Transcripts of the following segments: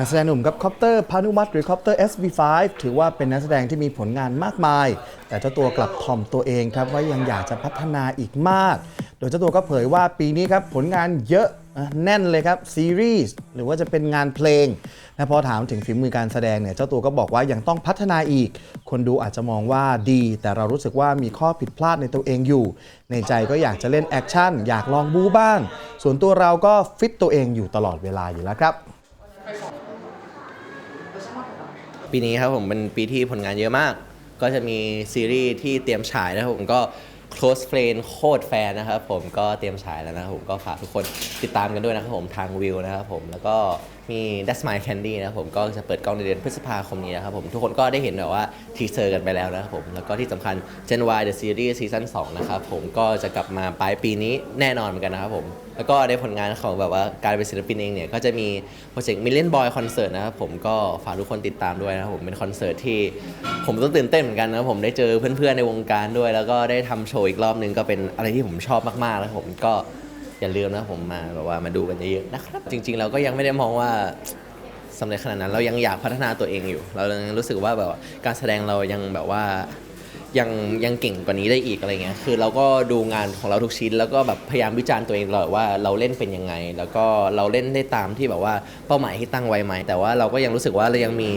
นักแสดงหนุ่มครับคอปเตอร์พานุมัติหรือคอปเตอร์ SB5 ถือว่าเป็นนักแสดงที่มีผลงานมากมาย แต่เจ้าตัวกลับถ่อมตัวเองครับว่ายังอยากจะพัฒนาอีกมาก โดยเจ้าตัวก็เผยว่าปีนี้ครับผลงานเยอะแน่นเลยครับซีรีส์หรือว่าจะเป็นงานเพลงและพอถามถึงฝีมือการแสดงเนี่ยเจ้าตัวก็บอกว่ายังต้องพัฒนาอีก คนดูอาจจะมองว่าดี แต่เรารู้สึกว่ามีข้อผิดพลาดในตัวเองอยู่ ในใจก็อยากจะเล่นแอคชั่นอยากลองบู๊บ้าง ส่วนตัวเราก็ฟิตตัวเองอยู่ตลอดเวลาอยู่แล้วครับ ปีนี้ครับผมเป็นปีที่ผลงานเยอะมาก ก็จะมีซีรีส์ที่เตรียมฉายนะครับผมก็ close friend โคตรแฟนนะครับผมก็เตรียมฉายแล้วนะครับผมก็ฝากทุกคนติดตามกันด้วยนะครับผมทางวิวนะครับผมแล้วก็มี That's My Candy นะครับผมก็จะเปิดกล้องในเดือนพฤษภาคมนี้นะครับผมทุกคนก็ได้เห็นแบบว่าทีเซอร์กันไปแล้วนะครับผมแล้วก็ที่สำคัญ Gen Y The Series Season 2 นะครับผมก็จะกลับมาปลายปีนี้แน่นอนเหมือนกันนะครับผม แล้วก็ในผลงานของแบบว่าการเป็นศิลปินเองเนี่ย ก็จะมีโปรเจกต์ Million Boy Concert นะครับผมก็ฝากทุกคนติดตามด้วยนะครับผมเป็นคอนเสิร์ตที่ผมต้องตื่นเต้นเหมือนกันนะครับผมได้เจอเพื่อนๆในวงการด้วย แล้วก็ได้ทำโชว์อีกรอบนึงก็เป็นอะไรที่ผมชอบมากๆแล้วผมก็อย่าลืมนะผมมาแบบว่ามาดูกันเยอะๆนะครับ จริง ๆ เราก็ยังไม่ได้มองว่าสำเร็จขนาดนั้นเรายังอยากพัฒนาตัวเองอยู่ เรายังรู้สึกว่าแบบว่าการแสดงเรายังแบบว่า ยังยังเก่งกว่านี้ได้อีกอะไรเงี้ยคือเราก็ดูงานของเราทุกชิ้น แล้วก็แบบพยายามวิจารณ์ตัวเองตลอดว่าเราเล่นเป็นยังไง แล้วก็เราเล่นได้ตามที่แบบว่าเป้าหมายที่ตั้งไว้ไหมแต่ว่าเราก็ยังรู้สึกว่าเรายังมี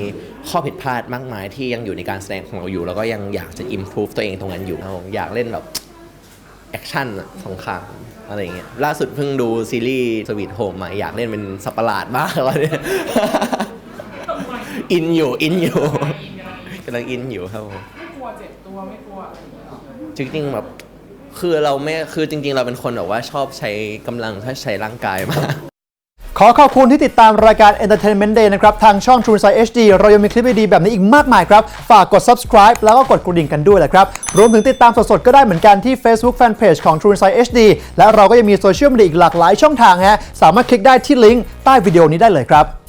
ข้อผิดพลาดมากมายที่ยังอยู่ในการแสดงของเราอยู่ แล้วก็ยังอยากจะ improve ตัวเองตรงนั้นอยู่ครับผมอยากเล่นแบบแอคชั่นสงครามอะไรเงี้ยล่าสุดเพิ่งดูซีรีส์สวีทโฮมมาอยากเล่นเป็นสัตว์ประหลาดมากแล้วเนี่ยอินอยู่อินอยู่กำลังอินอยู่ครับผมไม่ก ลัวเจ็บตัวไม่กลัวอะไรอย่างเงี้ยหรอจริงๆแบบคือเราไม่คือจริง ๆ เราเป็นคนแบบว่าชอบใช้กำลังถ้าใช้ร่างกายมาก ขอขอบคุณที่ติดตามรายการ Entertainment Day นะครับ ทางช่อง True Insight HD เรายังมีคลิปดีๆแบบนี้อีกมากมายครับ ฝากกด subscribe แล้วก็กดกระดิ่งกันด้วยแหละครับ รวมถึงติดตามสดๆ ก็ได้เหมือนกันที่ Facebook Fanpage ของ True Insight HD และเราก็ยังมีโซเชียลมีเดียอีกหลากหลายช่องทางฮะสามารถคลิกได้ที่ลิงก์ใต้วิดีโอนี้ได้เลยครับ